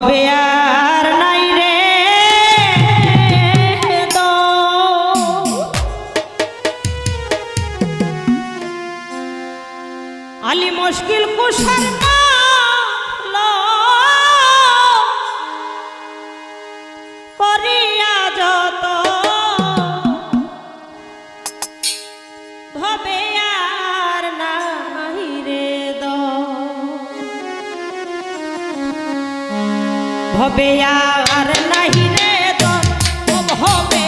হবে আর নাই রে দম। আলি মুশকিল কুশার ভবে আর নাহি রে দম হবে